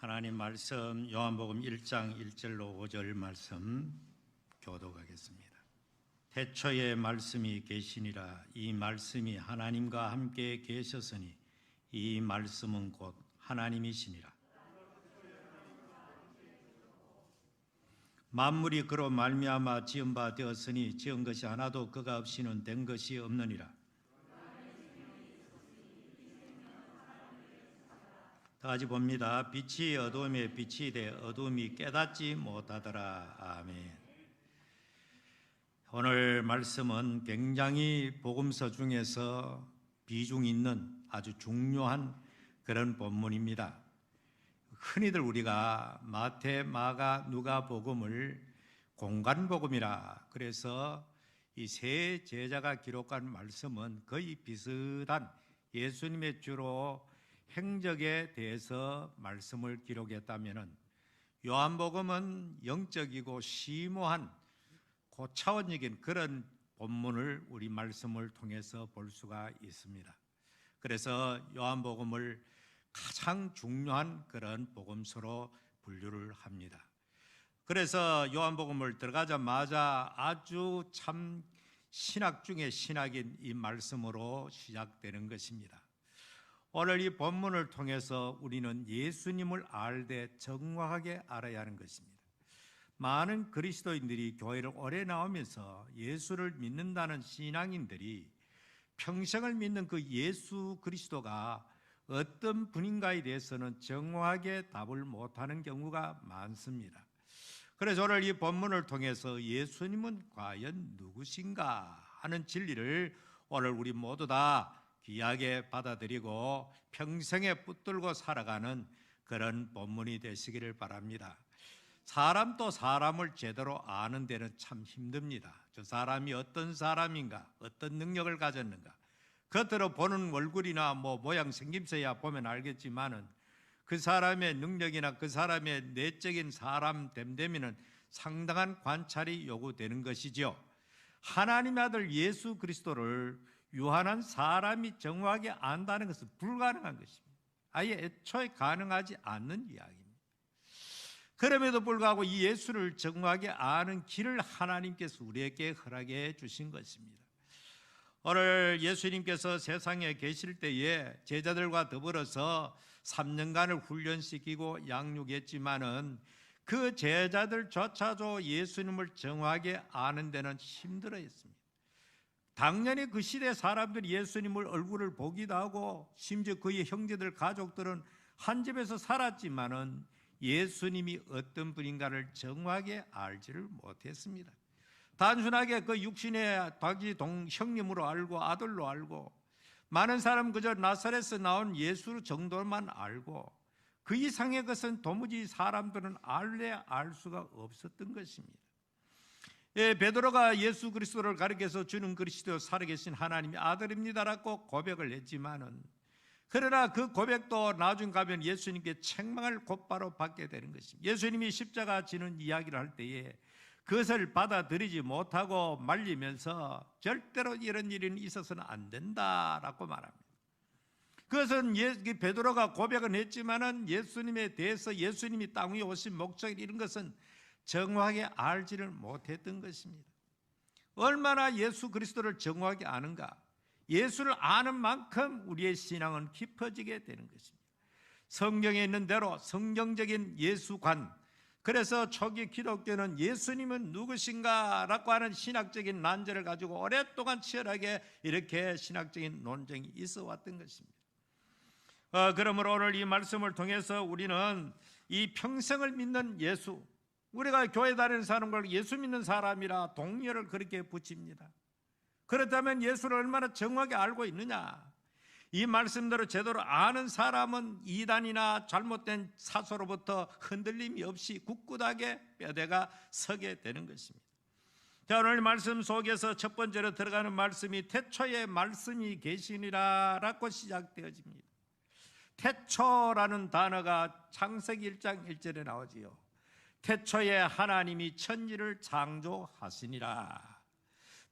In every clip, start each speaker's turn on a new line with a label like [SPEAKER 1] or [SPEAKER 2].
[SPEAKER 1] 하나님 말씀 요한복음 1장 1절로 5절 말씀 교독하겠습니다. 태초에 말씀이 계시니라 이 말씀이 하나님과 함께 계셨으니 이 말씀은 곧 하나님이시니라. 만물이 그로 말미암아 지은 바 되었으니 지은 것이 하나도 그가 없이는 된 것이 없느니라. 다 같이 봅니다. 빛이 어둠에 빛이 돼 어둠이 깨닫지 못하더라. 아멘. 오늘 말씀은 굉장히 복음서 중에서 비중 있는 아주 중요한 그런 본문입니다. 흔히들 우리가 마태, 마가, 누가 복음을 공간 복음이라 그래서 이 세 제자가 기록한 말씀은 거의 비슷한 예수님의 주로 행적에 대해서 말씀을 기록했다면은 요한복음은 영적이고 심오한 고차원적인 그런 본문을 우리 말씀을 통해서 볼 수가 있습니다. 그래서 요한복음을 가장 중요한 그런 복음서로 분류를 합니다. 그래서 요한복음을 들어가자마자 아주 참 신학 중의 신학인 이 말씀으로 시작되는 것입니다. 오늘 이 본문을 통해서 우리는 예수님을 알되 정확하게 알아야 하는 것입니다. 많은 그리스도인들이 교회를 오래 나오면서 예수를 믿는다는 신앙인들이 평생을 믿는 그 예수 그리스도가 어떤 분인가에 대해서는 정확하게 답을 못하는 경우가 많습니다. 그래서 오늘 이 본문을 통해서 예수님은 과연 누구신가 하는 진리를 오늘 우리 모두 다 귀하게 받아들이고 평생에 붙들고 살아가는 그런 본문이 되시기를 바랍니다. 사람도 사람을 제대로 아는 데는 참 힘듭니다. 저 사람이 어떤 사람인가, 어떤 능력을 가졌는가. 겉으로 보는 얼굴이나 뭐 모양 생김새야 보면 알겠지만은 그 사람의 능력이나 그 사람의 내적인 사람 됨됨이는 상당한 관찰이 요구되는 것이죠. 하나님의 아들 예수 그리스도를 유한한 사람이 정확하게 안다는 것은 불가능한 것입니다. 아예 애초에 가능하지 않는 이야기입니다. 그럼에도 불구하고 이 예수를 정확하게 아는 길을 하나님께서 우리에게 허락해 주신 것입니다. 오늘 예수님께서 세상에 계실 때에 제자들과 더불어서 3년간을 훈련시키고 양육했지만은 그 제자들조차도 예수님을 정확하게 아는 데는 힘들어 했습니다. 당연히 그 시대 사람들이 예수님을 얼굴을 보기도 하고 심지어 그의 형제들 가족들은 한 집에서 살았지만은 예수님이 어떤 분인가를 정확하게 알지를 못했습니다. 단순하게 그 육신의 자기 동 형님으로 알고 아들로 알고 많은 사람 그저 나사렛에서 나온 예수 정도만 알고 그 이상의 것은 도무지 사람들은 알래 알 수가 없었던 것입니다. 예, 베드로가 예수 그리스도를 가리켜서 주는 그리스도 살아계신 하나님의 아들입니다라고 고백을 했지만은 그러나 그 고백도 나중 가면 예수님께 책망을 곧바로 받게 되는 것입니다. 예수님이 십자가 지는 이야기를 할 때에 그것을 받아들이지 못하고 말리면서 절대로 이런 일은 있어서는 안 된다라고 말합니다. 그것은 예, 베드로가 고백은 했지만은 예수님에 대해서 예수님이 땅 위에 오신 목적 이런 것은 정확하게 알지를 못했던 것입니다. 얼마나 예수 그리스도를 정확하게 아는가? 예수를 아는 만큼 우리의 신앙은 깊어지게 되는 것입니다. 성경에 있는 대로 성경적인 예수관, 그래서 초기 기독교는 예수님은 누구신가라고 하는 신학적인 난제를 가지고 오랫동안 치열하게 이렇게 신학적인 논쟁이 있어 왔던 것입니다. 어, 그러므로 오늘 이 말씀을 통해서 우리는 이 평생을 믿는 예수, 우리가 교회 다니는 사람과 예수 믿는 사람이라 동료를 그렇게 붙입니다. 그렇다면 예수를 얼마나 정확하게 알고 있느냐? 이 말씀대로 제대로 아는 사람은 이단이나 잘못된 사소로부터 흔들림이 없이 굳굳하게 뼈대가 서게 되는 것입니다. 자, 오늘 말씀 속에서 첫 번째로 들어가는 말씀이 태초에 말씀이 계시니라 라고 시작되어집니다. 태초라는 단어가 창세기 1장 1절에 나오지요. 태초에 하나님이 천지를 창조하시니라.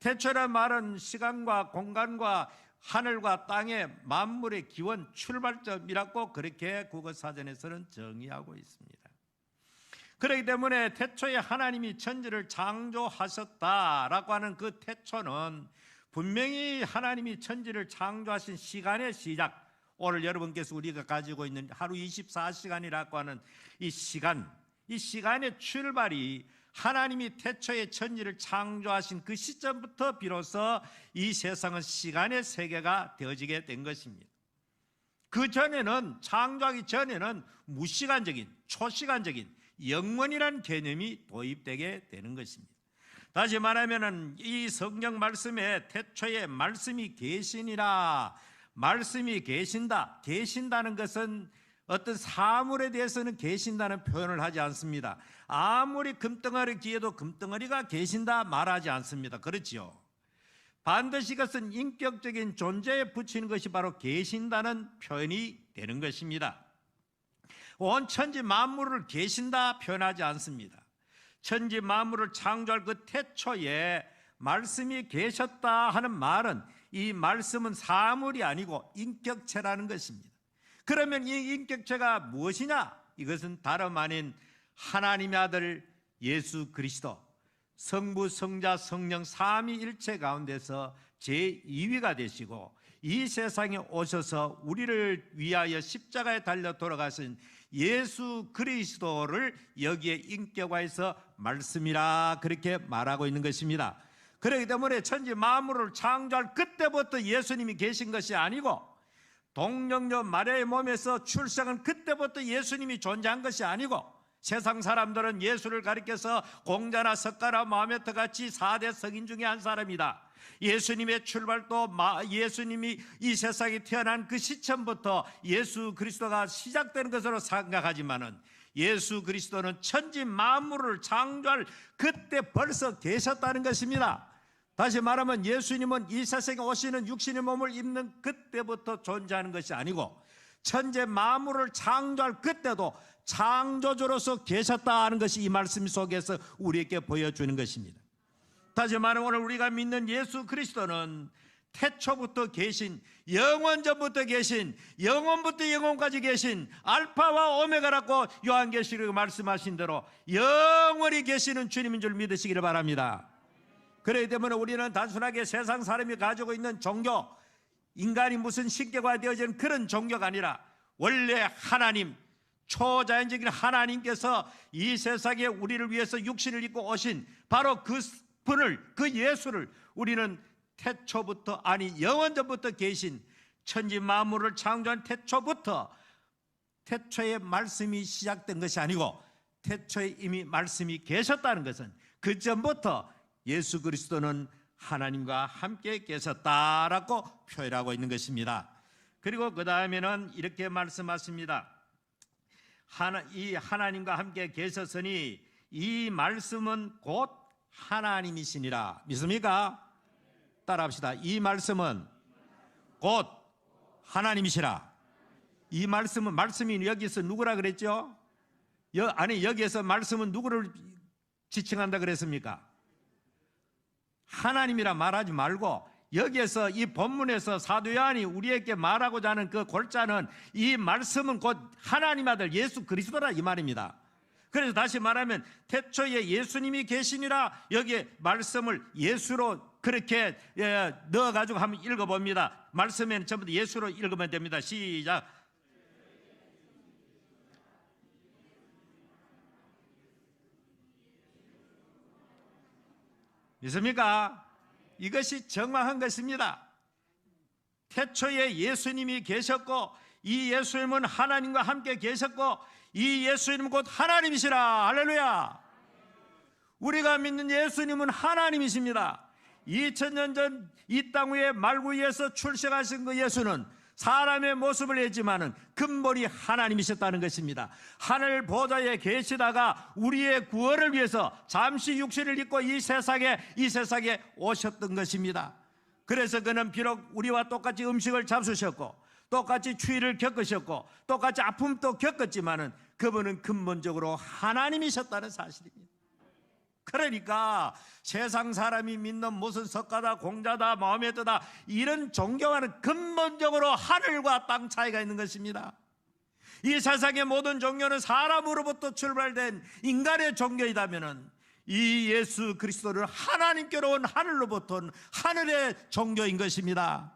[SPEAKER 1] 태초란 말은 시간과 공간과 하늘과 땅의 만물의 기원 출발점이라고 그렇게 국어사전에서는 정의하고 있습니다. 그렇기 때문에 태초에 하나님이 천지를 창조하셨다라고 하는 그 태초는 분명히 하나님이 천지를 창조하신 시간의 시작 오늘 여러분께서 우리가 가지고 있는 하루 24시간이라고 하는 이 시간 이 시간의 출발이 하나님이 태초에 천지를 창조하신 그 시점부터 비로소 이 세상은 시간의 세계가 되어지게 된 것입니다. 그 전에는 창조하기 전에는 무시간적인 초시간적인 영원이라는 개념이 도입되게 되는 것입니다. 다시 말하면은 이 성경 말씀에 태초에 말씀이 계시니라 말씀이 계신다 계신다는 것은 어떤 사물에 대해서는 계신다는 표현을 하지 않습니다. 아무리 금덩어리 기에도 금덩어리가 계신다 말하지 않습니다. 그렇지요. 반드시 그것은 인격적인 존재에 붙이는 것이 바로 계신다는 표현이 되는 것입니다. 온 천지 만물을 계신다 표현하지 않습니다. 천지 만물을 창조할 그 태초에 말씀이 계셨다 하는 말은 이 말씀은 사물이 아니고 인격체라는 것입니다. 그러면 이 인격체가 무엇이냐? 이것은 다름 아닌 하나님의 아들 예수 그리스도 성부 성자 성령 삼위일체 가운데서 제2위가 되시고 이 세상에 오셔서 우리를 위하여 십자가에 달려 돌아가신 예수 그리스도를 여기에 인격화해서 말씀이라 그렇게 말하고 있는 것입니다. 그렇기 때문에 천지 만물을 창조할 그때부터 예수님이 계신 것이 아니고 동정녀 마리아의 몸에서 출생한 그때부터 예수님이 존재한 것이 아니고 세상 사람들은 예수를 가리켜서 공자나 석가라 마메트 같이 4대 성인 중에 한 사람이다. 예수님의 출발도 예수님이 이 세상에 태어난 그 시점부터 예수 그리스도가 시작되는 것으로 생각하지만은 예수 그리스도는 천지 만물을 창조할 그때 벌써 계셨다는 것입니다. 다시 말하면 예수님은 이 세상에 오시는 육신의 몸을 입는 그때부터 존재하는 것이 아니고 천재 만물을 창조할 그때도 창조주로서 계셨다는 것이 이 말씀 속에서 우리에게 보여주는 것입니다. 다시 말하면 오늘 우리가 믿는 예수 그리스도는 태초부터 계신 영원 전부터 계신 영원부터 영원까지 계신 알파와 오메가라고 요한계시록 말씀하신 대로 영원히 계시는 주님인 줄 믿으시기를 바랍니다. 그렇기 때문에 우리는 단순하게 세상 사람이 가지고 있는 종교 인간이 무슨 신격화 되어진 그런 종교가 아니라 원래 하나님 초자연적인 하나님께서 이 세상에 우리를 위해서 육신을 입고 오신 바로 그 분을 그 예수를 우리는 태초부터 아니 영원전부터 계신 천지 만물을 창조한 태초부터 태초에 말씀이 시작된 것이 아니고 태초에 이미 말씀이 계셨다는 것은 그 전부터 예수 그리스도는 하나님과 함께 계셨다라고 표현하고 있는 것입니다. 그리고 그 다음에는 이렇게 말씀하십니다. 하나, 이 하나님과 함께 계셨으니 이 말씀은 곧 하나님이시니라. 믿습니까? 따라합시다. 이 말씀은 곧 하나님이시라. 이 말씀은 말씀이 여기서 누구라 그랬죠? 여, 아니 여기에서 말씀은 누구를 지칭한다 그랬습니까? 하나님이라 말하지 말고 여기에서 이 본문에서 사도 요한이 우리에게 말하고자 하는 그 골자는 이 말씀은 곧 하나님 아들 예수 그리스도라 이 말입니다. 그래서 다시 말하면 태초에 예수님이 계시니라 여기에 말씀을 예수로 그렇게 예, 넣어가지고 한번 읽어봅니다. 말씀에는 전부 다 예수로 읽으면 됩니다. 시작. 믿습니까? 이것이 정확한 것입니다. 태초에 예수님이 계셨고 이 예수님은 하나님과 함께 계셨고 이 예수님은 곧 하나님이시라. 할렐루야. 우리가 믿는 예수님은 하나님이십니다. 2000년 전 이 땅 위에 말구 위에서 출생하신 그 예수는 사람의 모습을 했지만은 근본이 하나님이셨다는 것입니다. 하늘 보좌에 계시다가 우리의 구원을 위해서 잠시 육신을 입고 이 세상에 이 세상에 오셨던 것입니다. 그래서 그는 비록 우리와 똑같이 음식을 잡수셨고 똑같이 추위를 겪으셨고 똑같이 아픔도 겪었지만은 그분은 근본적으로 하나님이셨다는 사실입니다. 그러니까 세상 사람이 믿는 무슨 석가다 공자다 마음에드다 이런 종교와는 근본적으로 하늘과 땅 차이가 있는 것입니다. 이 세상의 모든 종교는 사람으로부터 출발된 인간의 종교이다면은 이 예수 그리스도를 하나님께로 온 하늘로부터 온 하늘의 종교인 것입니다.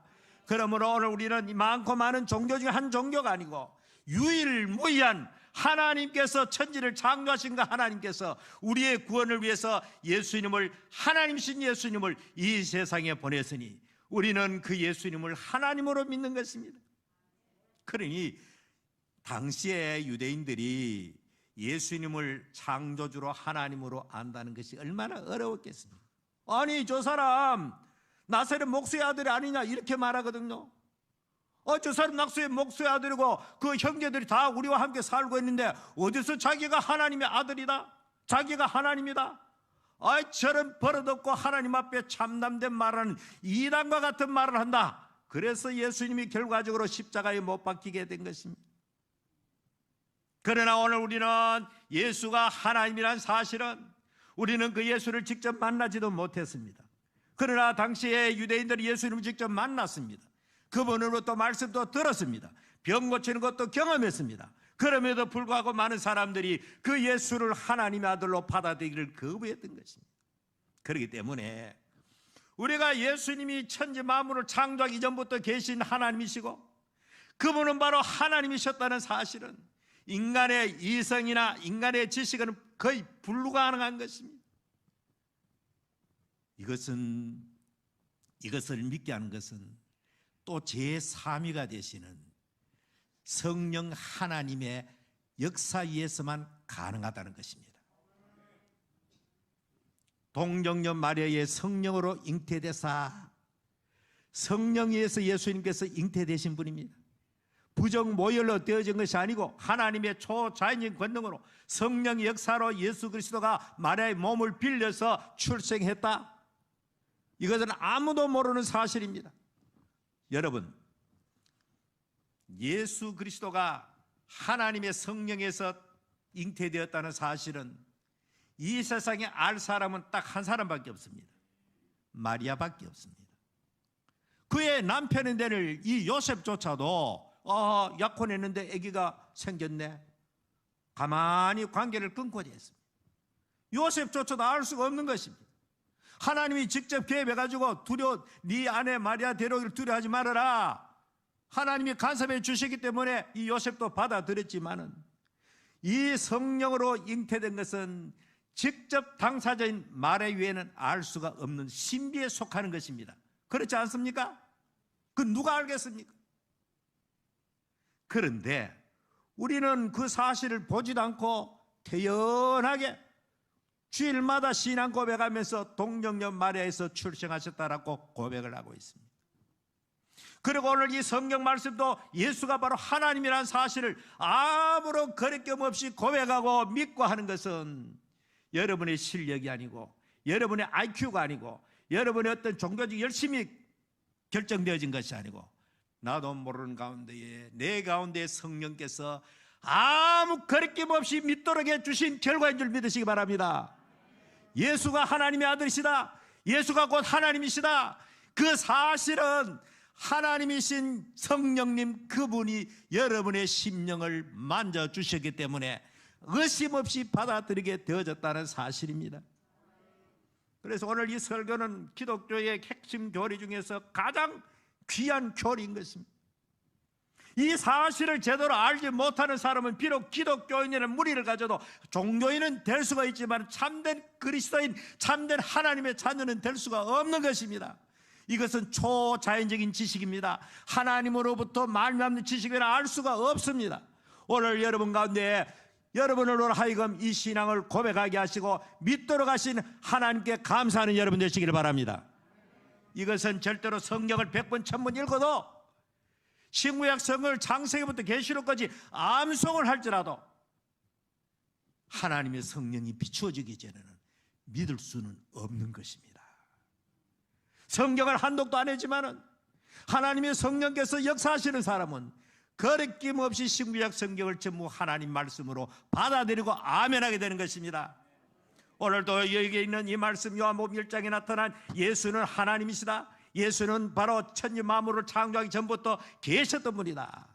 [SPEAKER 1] 그러므로 오늘 우리는 이 많고 많은 종교 중에 한 종교가 아니고 유일무이한 하나님께서 천지를 창조하신 그 하나님께서 우리의 구원을 위해서 예수님을 하나님신 예수님을 이 세상에 보냈으니 우리는 그 예수님을 하나님으로 믿는 것입니다. 그러니 당시에 유대인들이 예수님을 창조주로 하나님으로 안다는 것이 얼마나 어려웠겠습니까? 아니 저 사람 나사렛 목수의 아들이 아니냐 이렇게 말하거든요. 어, 저 사람 낙수의 목수의 아들이고 그 형제들이 다 우리와 함께 살고 있는데 어디서 자기가 하나님의 아들이다? 자기가 하나님이다? 아이, 저런 버릇없고 하나님 앞에 참담된 말하는 이단과 같은 말을 한다. 그래서 예수님이 결과적으로 십자가에 못 박히게 된 것입니다. 그러나 오늘 우리는 예수가 하나님이란 사실은 우리는 그 예수를 직접 만나지도 못했습니다. 그러나 당시에 유대인들이 예수님을 직접 만났습니다. 그분으로부터 말씀도 들었습니다. 병 고치는 것도 경험했습니다. 그럼에도 불구하고 많은 사람들이 그 예수를 하나님의 아들로 받아들이기를 거부했던 것입니다. 그렇기 때문에 우리가 예수님이 천지 만물을 창조하기 전부터 계신 하나님이시고 그분은 바로 하나님이셨다는 사실은 인간의 이성이나 인간의 지식은 거의 불가능한 것입니다. 이것은 이것을 믿게 하는 것은 또 제3위가 되시는 성령 하나님의 역사 위에서만 가능하다는 것입니다. 동정녀 마리아의 성령으로 잉태되사 성령에서 예수님께서 잉태되신 분입니다. 부정 모혈로 되어진 것이 아니고 하나님의 초자연적인 권능으로 성령의 역사로 예수 그리스도가 마리아의 몸을 빌려서 출생했다. 이것은 아무도 모르는 사실입니다. 여러분, 예수 그리스도가 하나님의 성령에서 잉태되었다는 사실은 이 세상에 알 사람은 딱 한 사람밖에 없습니다. 마리아밖에 없습니다. 그의 남편인 데를 이 요셉조차도 어, 약혼했는데 아기가 생겼네. 가만히 관계를 끊고 됐습니다. 요셉조차도 알 수가 없는 것입니다. 하나님이 직접 계획해가지고 두려, 네 아내 마리아 데려오기를 두려워하지 말아라. 하나님이 간섭해 주시기 때문에 이 요셉도 받아들였지만은 이 성령으로 잉태된 것은 직접 당사자인 말의 위에는 알 수가 없는 신비에 속하는 것입니다. 그렇지 않습니까? 그 누가 알겠습니까? 그런데 우리는 그 사실을 보지도 않고 태연하게 주일마다 신앙 고백하면서 동정녀 마리아에서 출생하셨다라고 고백을 하고 있습니다. 그리고 오늘 이 성경 말씀도 예수가 바로 하나님이라는 사실을 아무런 거리낌 없이 고백하고 믿고 하는 것은 여러분의 실력이 아니고 여러분의 IQ가 아니고 여러분의 어떤 종교적 열심이 결정되어진 것이 아니고 나도 모르는 가운데에 내 가운데 성령께서 아무 거리낌 없이 믿도록 해주신 결과인 줄 믿으시기 바랍니다. 예수가 하나님의 아들이시다. 예수가 곧 하나님이시다. 그 사실은 하나님이신 성령님 그분이 여러분의 심령을 만져주셨기 때문에 의심 없이 받아들이게 되어졌다는 사실입니다. 그래서 오늘 이 설교는 기독교의 핵심 교리 중에서 가장 귀한 교리인 것입니다. 이 사실을 제대로 알지 못하는 사람은 비록 기독교인이라는 무리를 가져도 종교인은 될 수가 있지만 참된 그리스도인, 참된 하나님의 자녀는 될 수가 없는 것입니다. 이것은 초자연적인 지식입니다. 하나님으로부터 말미암는 지식을 알 수가 없습니다. 오늘 여러분 가운데 여러분으로 하여금 이 신앙을 고백하게 하시고 믿도록 하신 하나님께 감사하는 여러분 되시기를 바랍니다. 이것은 절대로 성경을 백번 천번 읽어도 신구약 성을 창세기부터 계시록까지 암송을 할지라도 하나님의 성령이 비추어지기 전에는 믿을 수는 없는 것입니다. 성경을 한독도 안 했지만은 하나님의 성령께서 역사하시는 사람은 거리낌 없이 신구약 성경을 전부 하나님 말씀으로 받아들이고 아멘하게 되는 것입니다. 오늘도 여기 있는 이 말씀 요한복음 1장에 나타난 예수는 하나님이시다. 예수는 바로 천지 만물을 창조하기 전부터 계셨던 분이다.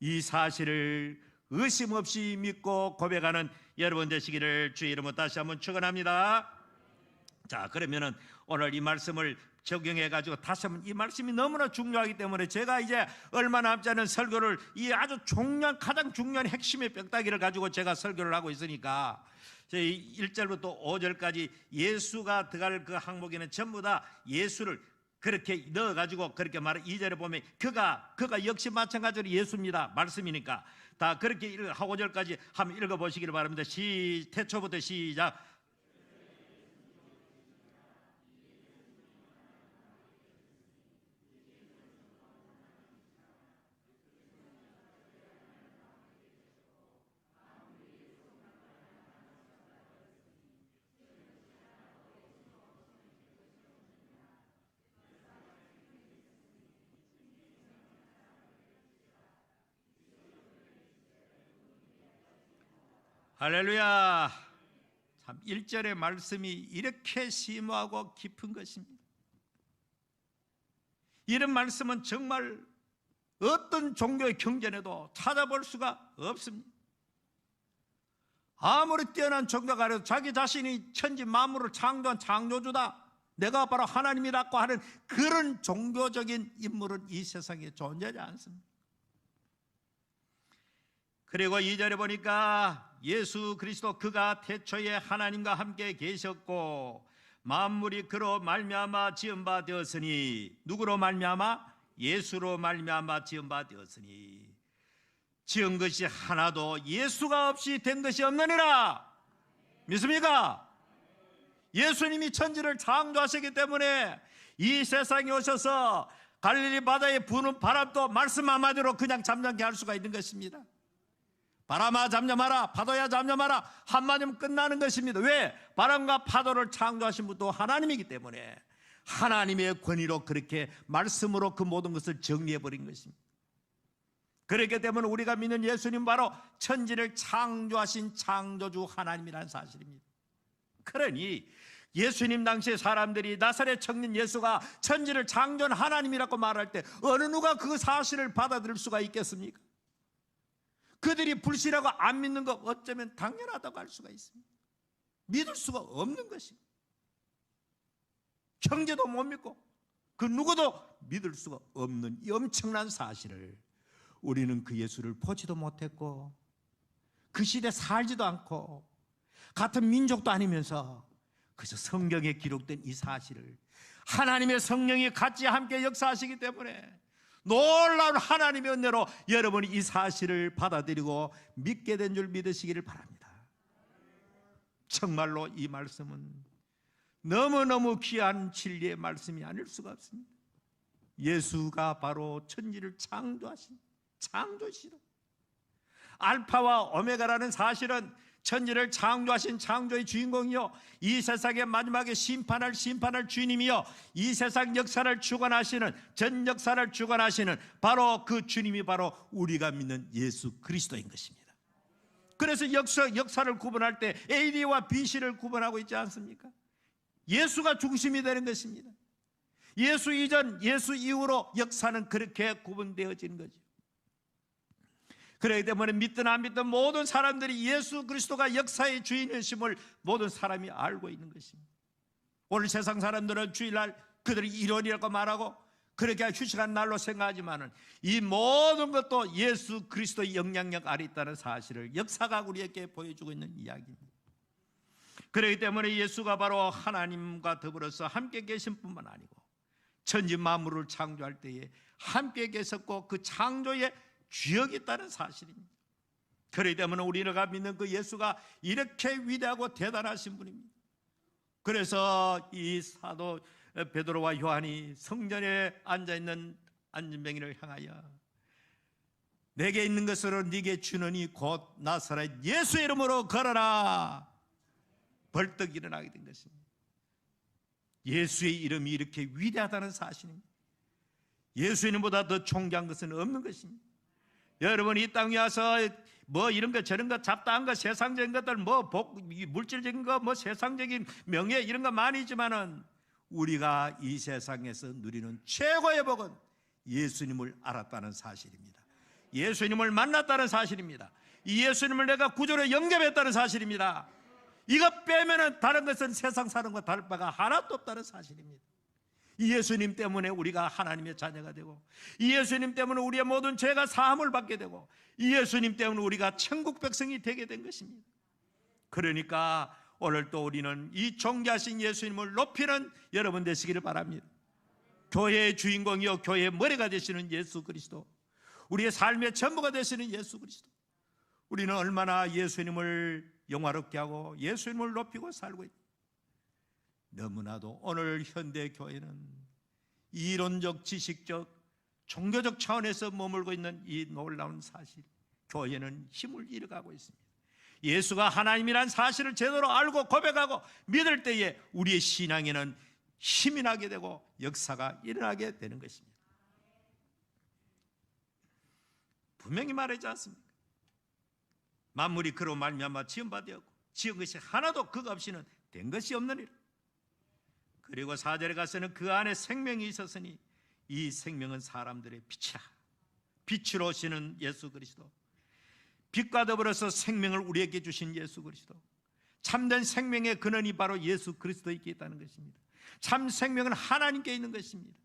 [SPEAKER 1] 이 사실을 의심 없이 믿고 고백하는 여러분 되시기를 주의 이름으로 다시 한번 축원합니다. 자, 그러면은 오늘 이 말씀을 적용해 가지고 다시 한번 이 말씀이 너무나 중요하기 때문에 제가 이제 얼마 남지 않은 설교를 이 아주 중요한 가장 중요한 핵심의 뼈다귀를 가지고 제가 설교를 하고 있으니까 제 1절부터 5절까지 예수가 들어갈 그 항목에는 전부 다 예수를 그렇게 넣어 가지고 그렇게 말해 2절에 보면 그가 그가 역시 마찬가지로 예수입니다. 말씀이니까 다 그렇게 읽어 5절까지 한번 읽어 보시기를 바랍니다. 시 태초부터 시작 할렐루야. 참 1절의 말씀이 이렇게 심오하고 깊은 것입니다. 이런 말씀은 정말 어떤 종교의 경전에도 찾아볼 수가 없습니다. 아무리 뛰어난 종교가 아래도 자기 자신이 천지 만물을 창조한 창조주다. 내가 바로 하나님이라고 하는 그런 종교적인 인물은 이 세상에 존재하지 않습니다. 그리고 2절에 보니까 예수 그리스도 그가 태초에 하나님과 함께 계셨고 만물이 그로 말미암아 지은 바 되었으니 누구로 말미암아 예수로 말미암아 지은 바 되었으니 지은 것이 하나도 예수가 없이 된 것이 없느니라 믿습니까? 예수님이 천지를 창조하셨기 때문에 이 세상에 오셔서 갈릴리 바다에 부는 바람도 말씀 한마디로 그냥 잠잠케 할 수가 있는 것입니다. 바람아 잠잠하라 파도야 잠잠하라 한마디면 끝나는 것입니다 왜? 바람과 파도를 창조하신 분도 하나님이기 때문에 하나님의 권위로 그렇게 말씀으로 그 모든 것을 정리해 버린 것입니다 그렇기 때문에 우리가 믿는 예수님 바로 천지를 창조하신 창조주 하나님이라는 사실입니다 그러니 예수님 당시에 사람들이 나사렛 청년 예수가 천지를 창조한 하나님이라고 말할 때 어느 누가 그 사실을 받아들일 수가 있겠습니까? 그들이 불신하고 안 믿는 것 어쩌면 당연하다고 할 수가 있습니다. 믿을 수가 없는 것입니다. 형제도 못 믿고 그 누구도 믿을 수가 없는 이 엄청난 사실을 우리는 그 예수를 보지도 못했고 그 시대 살지도 않고 같은 민족도 아니면서 그저 성경에 기록된 이 사실을 하나님의 성령이 같이 함께 역사하시기 때문에 놀라운 하나님의 은혜로 여러분이 이 사실을 받아들이고 믿게 된 줄 믿으시기를 바랍니다. 정말로 이 말씀은 너무너무 귀한 진리의 말씀이 아닐 수가 없습니다. 예수가 바로 천지를 창조하신 창조시다. 알파와 오메가라는 사실은 천지를 창조하신 창조의 주인공이요 이 세상의 마지막에 심판할 심판할 주님이요 이 세상 역사를 주관하시는 전 역사를 주관하시는 바로 그 주님이 바로 우리가 믿는 예수 그리스도인 것입니다. 그래서 역사 역사를 구분할 때 AD와 BC를 구분하고 있지 않습니까? 예수가 중심이 되는 것입니다. 예수 이전, 예수 이후로 역사는 그렇게 구분되어지는 거죠. 그렇기 때문에 믿든 안 믿든 모든 사람들이 예수 그리스도가 역사의 주인이심을 모든 사람이 알고 있는 것입니다. 오늘 세상 사람들은 주일날 그들이 일원이라고 말하고 그렇게 휴식한 날로 생각하지만은 이 모든 것도 예수 그리스도의 영향력 아래 있다는 사실을 역사가 우리에게 보여주고 있는 이야기입니다. 그렇기 때문에 예수가 바로 하나님과 더불어서 함께 계신 뿐만 아니고 천지 만물을 창조할 때에 함께 계셨고 그 창조의 주역이 있다는 사실입니다. 그렇기 때문에 우리가 믿는 그 예수가 이렇게 위대하고 대단하신 분입니다. 그래서 이 사도 베드로와 요한이 성전에 앉아 있는 안진뱅이를 향하여 내게 있는 것으로 네게 주느니 곧 나사렛 예수 이름으로 걸어라. 벌떡 일어나게 된 것입니다. 예수의 이름이 이렇게 위대하다는 사실입니다. 예수 이름보다 더 존귀한 것은 없는 것입니다. 여러분 이 땅에 와서 뭐 이런 거 저런 거 잡다한 거 세상적인 것들 뭐 복, 이 물질적인 거 뭐 세상적인 명예 이런 거 많이 있지만은 우리가 이 세상에서 누리는 최고의 복은 예수님을 알았다는 사실입니다. 예수님을 만났다는 사실입니다. 이 예수님을 내가 구조로 영접했다는 사실입니다. 이거 빼면은 다른 것은 세상 사는 거 다를 바가 하나도 없다는 사실입니다. 이 예수님 때문에 우리가 하나님의 자녀가 되고 이 예수님 때문에 우리의 모든 죄가 사함을 받게 되고 이 예수님 때문에 우리가 천국 백성이 되게 된 것입니다. 그러니까 오늘 또 우리는 이 존귀하신 예수님을 높이는 여러분 되시기를 바랍니다. 교회의 주인공이요 교회의 머리가 되시는 예수 그리스도 우리의 삶의 전부가 되시는 예수 그리스도 우리는 얼마나 예수님을 영화롭게 하고 예수님을 높이고 살고 있다. 너무나도 오늘 현대 교회는 이론적 지식적 종교적 차원에서 머물고 있는 이 놀라운 사실 교회는 힘을 잃어가고 있습니다. 예수가 하나님이란 사실을 제대로 알고 고백하고 믿을 때에 우리의 신앙에는 힘이 나게 되고 역사가 일어나게 되는 것입니다. 분명히 말하지 않습니까? 만물이 그로 말미암아 지음바 되었고 지은 것이 하나도 그가 없이는 된 것이 없느니라. 그리고 사절에 가서는 그 안에 생명이 있었으니 이 생명은 사람들의 빛이라. 빛으로 오시는 예수 그리스도. 빛과 더불어서 생명을 우리에게 주신 예수 그리스도. 참된 생명의 근원이 바로 예수 그리스도에 있다는 것입니다. 참 생명은 하나님께 있는 것입니다.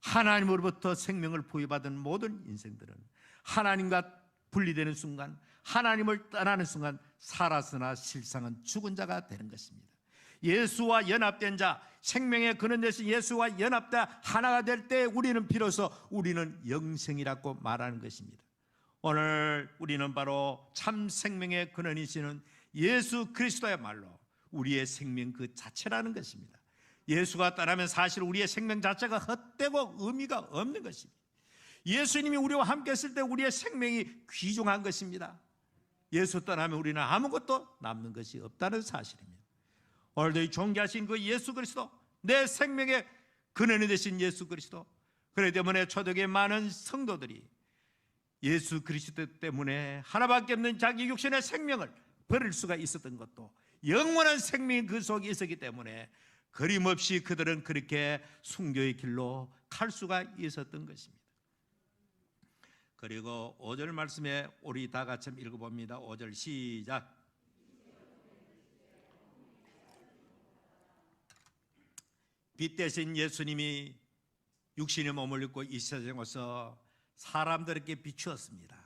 [SPEAKER 1] 하나님으로부터 생명을 부여받은 모든 인생들은 하나님과 분리되는 순간, 하나님을 떠나는 순간 살았으나 실상은 죽은 자가 되는 것입니다. 예수와 연합된 자, 생명의 근원 되신 예수와 연합다 하나가 될 때 우리는 비로소 우리는 영생이라고 말하는 것입니다. 오늘 우리는 바로 참 생명의 근원이시는 예수 그리스도야말로 우리의 생명 그 자체라는 것입니다. 예수가 떠나면 사실 우리의 생명 자체가 헛되고 의미가 없는 것입니다. 예수님이 우리와 함께 했을 때 우리의 생명이 귀중한 것입니다. 예수 떠나면 우리는 아무것도 남는 것이 없다는 사실입니다. 오늘도 이 존귀하신 그 예수 그리스도 내 생명의 근원이 되신 예수 그리스도 그렇기 때문에 초대교회 많은 성도들이 예수 그리스도 때문에 하나밖에 없는 자기 육신의 생명을 버릴 수가 있었던 것도 영원한 생명이 그 속에 있었기 때문에 거림없이 그들은 그렇게 순교의 길로 갈 수가 있었던 것입니다. 그리고 5절 말씀에 우리 다 같이 읽어봅니다. 5절 시작. 빛 대신 예수님이 육신의 몸을 입고 이 세상에 와서 사람들에게 비추었습니다.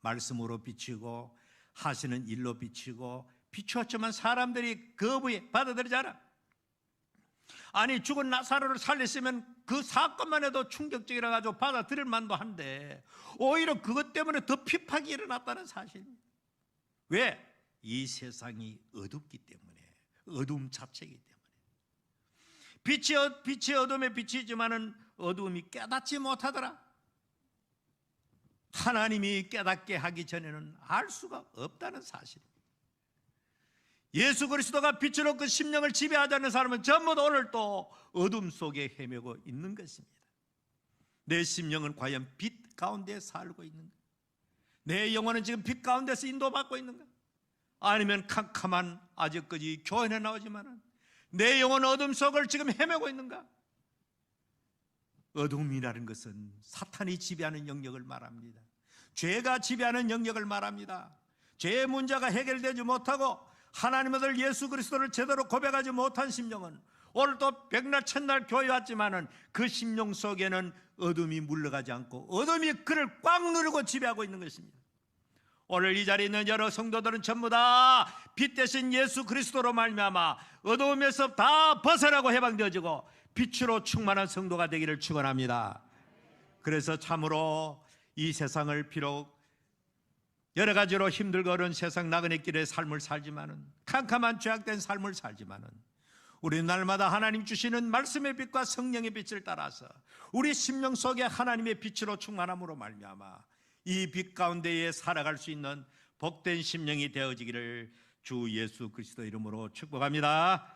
[SPEAKER 1] 말씀으로 비추고 하시는 일로 비추고 비추었지만 사람들이 거부해 받아들이지 않아. 아니 죽은 나사로를 살렸으면 그 사건만 해도 충격적이라 가지고 받아들일 만도 한데 오히려 그것 때문에 더 핍박이 일어났다는 사실입니다. 왜? 이 세상이 어둡기 때문에 어둠 자체이기 때문에 빛이 어- 빛이 어둠에 비치지만은 어둠이 깨닫지 못하더라. 하나님이 깨닫게 하기 전에는 알 수가 없다는 사실입니다. 예수 그리스도가 빛으로 그 심령을 지배하자는 사람은 전부 다 오늘 또 어둠 속에 헤매고 있는 것입니다. 내 심령은 과연 빛 가운데 살고 있는가? 내 영혼은 지금 빛 가운데서 인도받고 있는가? 아니면 캄캄한 아직까지 교회에 나오지만은 내 영혼 어둠 속을 지금 헤매고 있는가? 어둠이라는 것은 사탄이 지배하는 영역을 말합니다. 죄가 지배하는 영역을 말합니다. 죄의 문제가 해결되지 못하고 하나님 아들 예수 그리스도를 제대로 고백하지 못한 심령은 오늘도 백날 첫날 교회 왔지만은 그 심령 속에는 어둠이 물러가지 않고 어둠이 그를 꽉 누르고 지배하고 있는 것입니다. 오늘 이 자리에 있는 여러 성도들은 전부 다 빛 대신 예수 그리스도로 말미암아 어두움에서 다 벗어나고 해방되어지고 빛으로 충만한 성도가 되기를 축원합니다. 그래서 참으로 이 세상을 비록 여러 가지로 힘들고 어려운 세상 나그네 길의 삶을 살지만은 캄캄한 죄악된 삶을 살지만은 우리 날마다 하나님 주시는 말씀의 빛과 성령의 빛을 따라서 우리 심령 속에 하나님의 빛으로 충만함으로 말미암아 이 빛 가운데에 살아갈 수 있는 복된 심령이 되어지기를 주 예수 그리스도 이름으로 축복합니다.